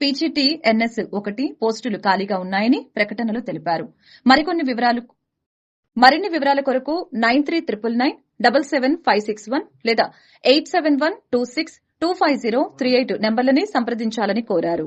PGT NS ఒకటి పోస్టులు ఖాళీగా ఉన్నాయని ప్రకటనలో తెలిపారు. మరికొన్ని వివరాలు మరిన్ని వివరాల కొరకు nine three triple nine double seven five six one లేదా eight seven one two six two five zero three eight నెంబర్లని సంప్రదించాలని కోరారు.